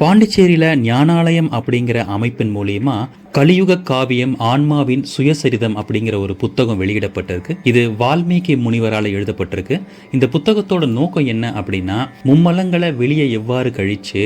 பாண்டிச்சேரியில ஞானாலயம் அப்படிங்கிற அமைப்பின் மூலியமா கலியுக காவியம் ஆன்மாவின் சுயசரிதம் அப்படிங்கிற ஒரு புத்தகம் வெளியிடப்பட்டிருக்கு. இது வால்மீகி முனிவரால் எழுதப்பட்டிருக்கு. இந்த புத்தகத்தோட நோக்கம் என்ன அப்படின்னா மும்மலங்களை வெளியே எவ்வாறு கழிச்சு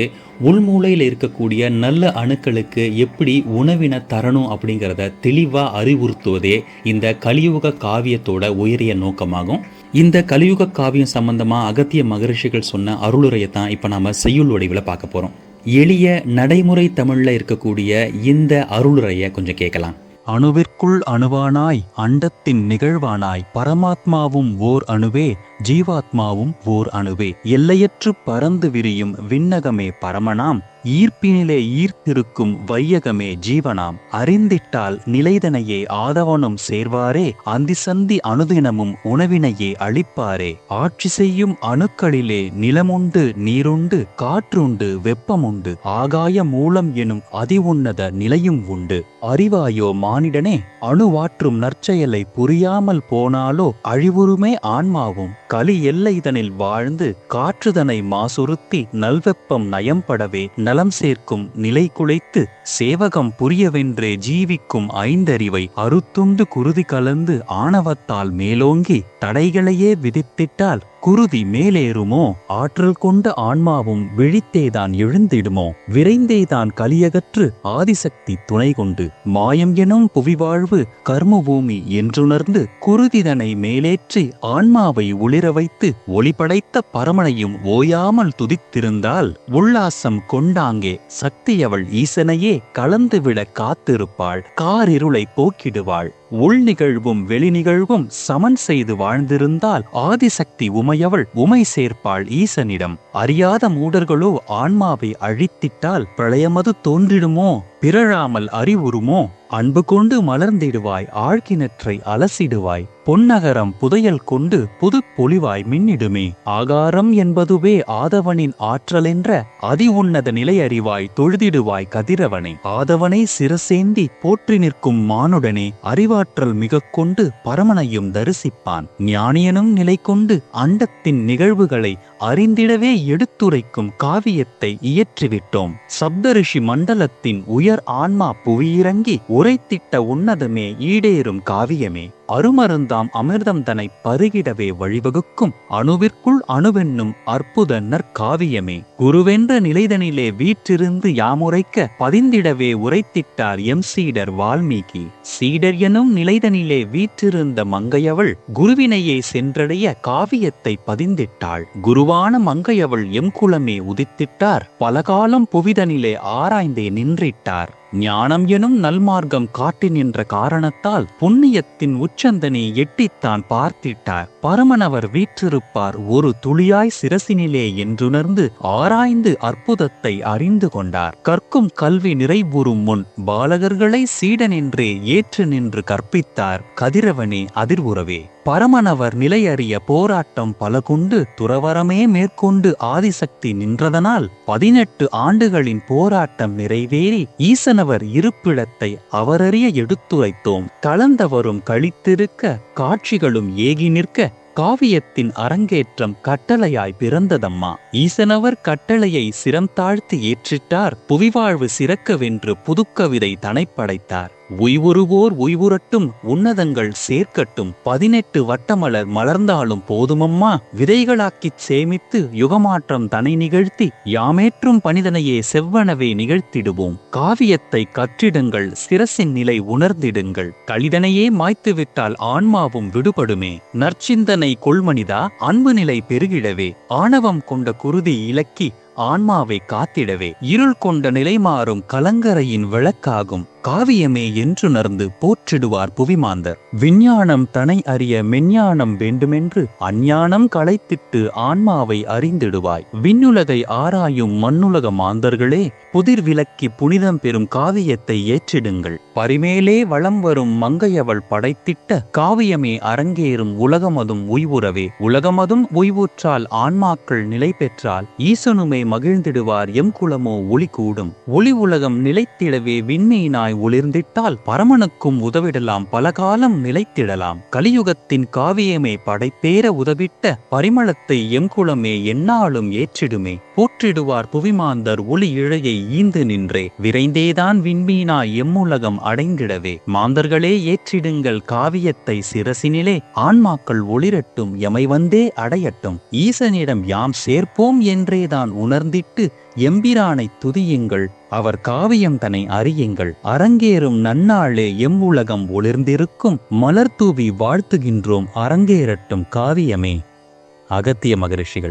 உள்மூலையில் இருக்கக்கூடிய நல்ல அணுக்களுக்கு எப்படி உணவினை தரணும் அப்படிங்கிறத தெளிவா அறிவுறுத்துவதே இந்த கலியுக காவியத்தோட உயரிய நோக்கமாகும். இந்த கலியுக காவியம் சம்பந்தமா அகத்திய மகரிஷிகள் சொன்ன அருளுரையை தான் இப்போ நாம செய்யுள் வடிவில் பார்க்க போறோம். எளிய நடைமுறை தமிழ்ல இருக்கக்கூடிய இந்த அருளுரையை கொஞ்சம் கேட்கலாம். அணுவிற்குள் அணுவானாய் அண்டத்தின் நிகழ்வானாய் பரமாத்மாவும் ஓர் அணுவே ஜீவாத்மாவும் ஓர் அணுவே எல்லையற்று பறந்து விரியும் விண்ணகமே பரமனாம். ஈர்ப்பினிலே ஈர்த்திருக்கும் வையகமே ஜீவனாம். அறிந்திட்டால் நிலைதனையே ஆதவனும் சேர்வாரே. அந்தி சந்தி அனுதினமும் உணவினையே அளிப்பாரே. ஆட்சி செய்யும் அணுக்களிலே நிலமுண்டு நீருண்டு காற்றுண்டு வெப்பமுண்டு. ஆகாய மூலம் எனும் அதிவுன்னத நிலையும் உண்டு. அறிவாயோ மானிடனே அணுவாற்றும் நற்செயலை புரியாமல் போனாலோ அழிவுறுமே ஆன்மாவும். கலி எல்லைதனில் வாழ்ந்து காற்றுதனை மாசுறுத்தி நல்வெப்பம் நயம்படவே நலம் சேர்க்கும் நிலை குலைத்து சேவகம் புரியவென்றே ஜீவிக்கும் ஐந்தறிவை அறுத்துண்டு குருதி கலந்து ஆணவத்தால் மேலோங்கி தடைகளையே விதித்திட்டால் குருதி மேலேறுமோ? ஆற்றல் கொண்ட ஆன்மாவும் விழித்தேதான் எழுந்திடுமோ? விரைந்தேதான் கலியகற்று ஆதிசக்தி துணை கொண்டு மாயம் எனும் புவிவாழ்வு கர்மபூமி என்றுணர்ந்து குருதிதனை மேலேற்றி ஆன்மாவை ஒளிர வைத்து ஒளிபடைத்த பரமனையும் ஓயாமல் துதித்திருந்தால் உல்லாசம் கொண்டாங்கே. சக்தியவள் ஈசனையே கலந்துவிட காத்திருப்பாள் காரிருளை போக்கிடுவாள். உள் நிகழ்வும் வெளி நிகழ்வும் சமன் செய்து வாழ்ந்திருந்தால் ஆதிசக்தி உமையவள் உமை சேர்ப்பாள் ஈசனிடம். அறியாத மூடர்களோ ஆன்மாவை அழித்திட்டால் பிரளயமது தோன்றிடுமோ? பிறழாமல் அறிவுறுமோ? அன்பு கொண்டு மலர்ந்திடுவாய் ஆழ்கிணற்றை அலசிடுவாய் பொன்னகரம் புதையல் கொண்டு புது பொலிவாய் மின்னிடுமே. ஆகாரம் என்பதுவே ஆதவனின் ஆற்றலென்ற அதி உன்னத நிலை அறிவாய் தொழுதிடுவாய் கதிரவனை. ஆதவனை சிரசேந்தி போற்றி நிற்கும் மானுடனே அறிவாற்றல் மிக கொண்டு பரமனையும் தரிசிப்பான். ஞானியனும் நிலை கொண்டு அண்டத்தின் நிகழ்வுகளை அறிந்திடவே எடுத்துரைக்கும் காவியத்தை இயற்றிவிட்டோம். சப்தரிஷி மண்டலத்தின் உயர் ஆன்மா புவியிறங்கி உரைத்திட்ட உன்னதமே ஈடேறும் காவியமே. அருமருந்தாம் அமிர்தம் தனை பருகிடவே வழிவகுக்கும். அணுவிற்குள் அணுவென்னும் அற்புத நற்காவியமே குருவென்ற நிலைதனிலே வீற்றிருந்து யாமுரைக்க பதிந்திடவே உரைத்திட்டார் எம் சீடர் வால்மீகி. சீடர் எனும் நிலைதனிலே வீற்றிருந்த மங்கையவள் குருவினையே சென்றடைய காவியத்தை பதிந்திட்டாள். குருவான மங்கையவள் எம் குலமே உதித்திட்டார். பலகாலம் புவிதனிலே ஆராய்ந்தே நின்றிட்டார். ஞானம் எனும் நல்மார்க்கம் காட்டி நின்ற காரணத்தால் புண்ணியத்தின் உச்சந்தனை எட்டித்தான் பார்த்திட்டார். பரமனவர் வீற்றிருப்பார். ஒரு துளியாய் சிரசினிலே என்றுணர்ந்து ஆராய்ந்து அற்புதத்தை அறிந்து கொண்டார். கற்கும் கல்வி நிறைவுறும் முன் பாலகர்களை சீடனென்றே ஏற்று நின்று கற்பித்தார். கதிரவனே அதிர்வுறவே பரமனவர் நிலையறிய போராட்டம் பல கொண்டு துறவரமே மேற்கொண்டு ஆதிசக்தி நின்றதனால் பதினெட்டு ஆண்டுகளின் போராட்டம் நிறைவேறி ஈசனவர் இருப்பிடத்தை அவரறிய எடுத்துரைத்தோம். கலந்தவரும் கழித்திருக்க காட்சிகளும் ஏகி நிற்க காவியத்தின் அரங்கேற்றம் கட்டளையாய் பிறந்ததம்மா. ஈசனவர் கட்டளையை சிரம் தாழ்த்தி ஏற்றிட்டார். புவிவாழ்வு சிறக்கவென்று புதுக்கவிதை தனைப்படைத்தார். உய்வுறுவோர் உய்வுரட்டும் உன்னதங்கள் சேர்க்கட்டும் பதினெட்டு வட்டமலர் மலர்ந்தாலும் போதுமம்மா? விதைகளாக்கிச் சேமித்து யுகமாற்றம் தனை நிகழ்த்தி யாமேற்றும் பணிதனையே செவ்வனவே நிகழ்த்திடுவோம். காவியத்தை கற்றிடுங்கள் சிரசின் நிலை உணர்ந்திடுங்கள். கழிதனையே மாய்த்துவிட்டால் ஆன்மாவும் விடுபடுமே. நற்சிந்தனை கொள்மனிதா அன்பு நிலை பெருகிடவே. ஆணவம் கொண்ட குருதி இலக்கி ஆன்மாவை காத்திடவே. இருள் கொண்ட நிலை மாறும் கலங்கரையின் விளக்காகும். காவியமே என்றுணர்ந்து போற்றிடுவார் புவிமாந்தர். விஞ்ஞானம் தனை அறிய மெஞ்ஞானம் வேண்டுமென்று அஞ்ஞானம் களைத்திட்டு ஆன்மாவை அறிந்திடுவாய். விண்ணுலகை ஆராயும் மண்ணுலக மாந்தர்களே புதிர் விலக்கி புனிதம் பெறும் காவியத்தை ஏற்றிடுங்கள். பரிமேலே வளம் வரும் மங்கையவள் படைத்திட்ட காவியமே அரங்கேறும் உலகமதும் உய்வுறவே. உலகமதும் உய்வுற்றால் ஆன்மாக்கள் நிலை பெற்றால் ஈசனுமே மகிழ்ந்திடுவார் எம் குலமோ ஒளி கூடும். ஒளி உலகம் நிலைத்திடவே விண்மீனாய் ஒளிர்ந்திட்டால் பரமனுக்கும் உதவிடலாம். பலகாலம் நிலைத்திடலாம். கலியுகத்தின் காவியமே படைப்பேற உதவிட்ட பரிமளத்தை எம் எந்நாளும் ஏற்றிடுமே. போற்றிடுவார் புவிமாந்தர் ஒளி இழையை ஈந்து நின்றே. விரைந்தேதான் விண்மீனா எம்முலகம் அடைந்திடவே. மாந்தர்களே ஏற்றிடுங்கள் காவியத்தை சிரசினிலே. ஆன்மாக்கள் ஒளிரட்டும் எமை வந்தே அடையட்டும். ஈசனிடம் யாம் சேர்ப்போம் என்றேதான் உணர்ந்திட்டு எம்பிரானை துதியுங்கள். அவர் காவியம் தன்னை அறியுங்கள். அரங்கேறும் நன்னாளே எம் உலகம் ஒளிர்ந்திருக்கும். மலர் தூவி வாழ்த்துகின்றோம் அரங்கேறட்டும் காவியமே. அகத்திய மகரிஷிகள்.